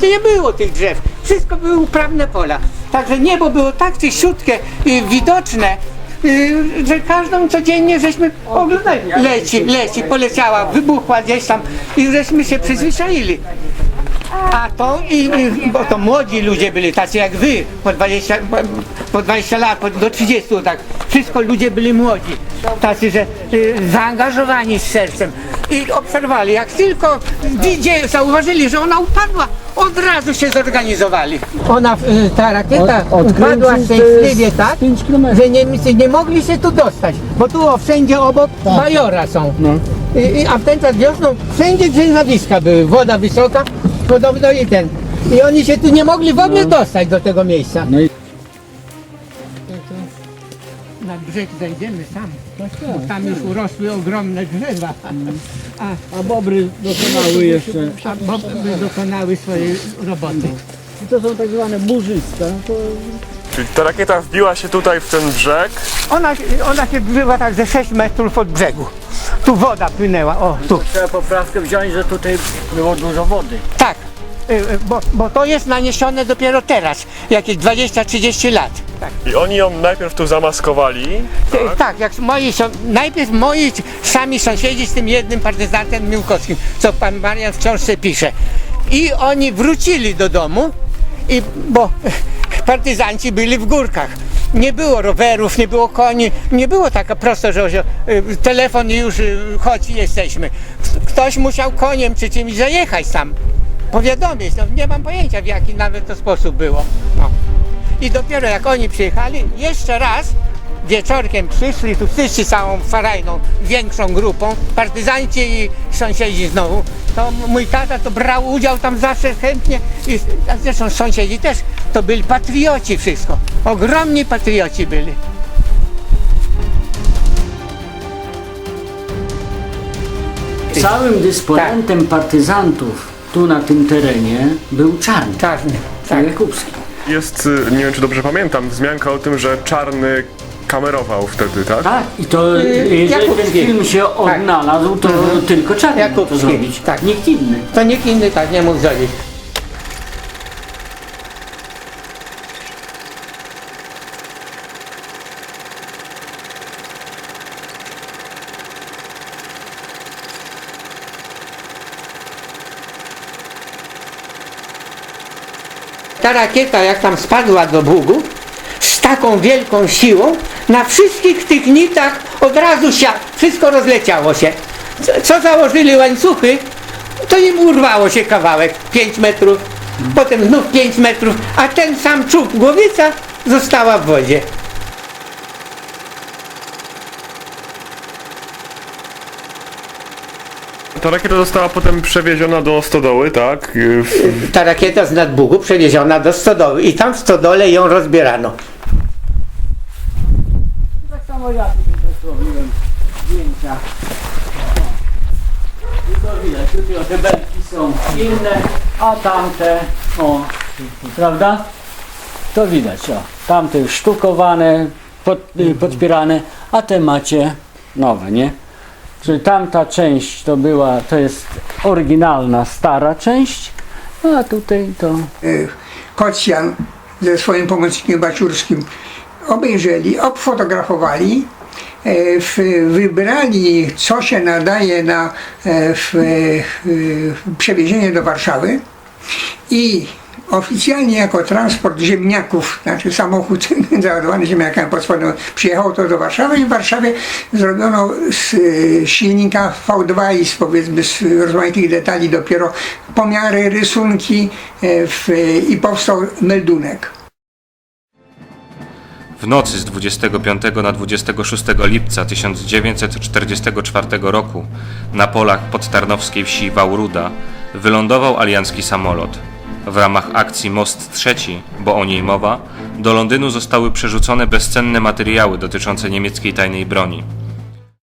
To nie było tych drzew, wszystko były uprawne pola. Także niebo było tak czyściutkie, y, widoczne, y, że każdą codziennie żeśmy oglądali. Leci, leci, poleciała, wybuchła gdzieś tam i żeśmy się przyzwyczaili. A to i, i bo to młodzi ludzie byli, tacy jak wy, po 20, po- po 20 lat, po, do 30 tak. Wszystko ludzie byli młodzi, tacy, że y, zaangażowani z sercem. I obserwowali, jak tylko widzieli, zauważyli, że ona upadła, od razu się zorganizowali. Ona, y, ta rakieta Od- od upadła to szczęśliwie jest tak, pięć kilometrów. że Niemcy nie mogli się tu dostać, bo tu o, wszędzie obok bajora są. No. I, i, a w ten czas wiosną wszędzie drzewowiska były, woda wysoka, podobno i ten. I oni się tu nie mogli w ogóle dostać do tego miejsca. No i Na brzeg zejdziemy sam, bo tam już urosły ogromne drzewa. A, a bobry dokonały jeszcze. a bobry dokonały swojej roboty. I to są tak zwane burzyska. To Czyli ta rakieta wbiła się tutaj w ten brzeg. Ona, ona się była tak ze 6 metrów od brzegu. Tu woda płynęła, o tu. trzeba poprawkę wziąć, że tutaj było dużo wody. Tak, y, y, bo, bo to jest naniesione dopiero teraz, jakieś 20-30 lat. Tak. I oni ją najpierw tu zamaskowali. Tak, tak jak moi są, najpierw moi sami sąsiedzi z tym jednym partyzantem Miłkowskim, co pan Marian w książce pisze. I oni wrócili do domu, i, bo partyzanci byli w górkach. Nie było rowerów, nie było koni, nie było taka prosto, że y, telefon i już y, chodź jesteśmy. Ktoś musiał koniem czy czymś zajechać tam, powiadomić. No, nie mam pojęcia w jaki nawet to sposób było. No. I dopiero jak oni przyjechali, jeszcze raz wieczorkiem przyszli tu wszyscy całą farajną, większą grupą, partyzanci i sąsiedzi znowu. To mój tata to brał udział tam zawsze chętnie i a zresztą sąsiedzi też to byli patrioci wszystko. Ogromni patrioci byli. Całym dysponentem partyzantów tu na tym terenie był Czarny, Czarny. tak. Tak. Jakubski. Jest, y, nie wiem czy dobrze pamiętam, wzmianka o tym, że czarny kamerował wtedy, tak? Tak, i to Y, jeżeli ten Jakubski. film się odnalazł, to tylko Czarny mógł to zrobić. tak. Nikt inny. To nikt inny tak nie mógł zrobić. Ta rakieta jak tam spadła do Bugu z taką wielką siłą, na wszystkich tych nitach od razu się wszystko rozleciało się. Co, co założyli łańcuchy, to im urwało się kawałek 5 metrów, potem znów 5 metrów, a ten sam czub głowica została w wodzie. Ta rakieta została potem przewieziona do stodoły, tak? W- Ta rakieta z nadbugu przewieziona do stodoły i tam w stodole ją rozbierano. Samo ja tutaj też robiłem zdjęcia. I to widać, tutaj te belki są inne, a tamte, o, prawda? To widać, o, tamte już sztukowane, pod, y, podpierane, a te macie nowe, nie? Czyli tamta część to była, to jest oryginalna, stara część, a tutaj to y, Kocjan ze swoim pomocnikiem Baciurskim obejrzeli, obfotografowali, e, w, wybrali co się nadaje na e, w, e, przewiezienie do Warszawy i oficjalnie jako transport ziemniaków, znaczy samochód załadowany ziemniakami pod spodem, to do Warszawy i w Warszawie zrobiono z silnika V2 i z powiedzmy z rozmaitych detali dopiero pomiary, rysunki w, i powstał meldunek. W nocy z 25 na 26 lipca 1944 roku na polach podtarnowskiej wsi Wałruda wylądował aliancki samolot. W ramach akcji Most III, bo o niej mowa, do Londynu zostały przerzucone bezcenne materiały dotyczące niemieckiej tajnej broni.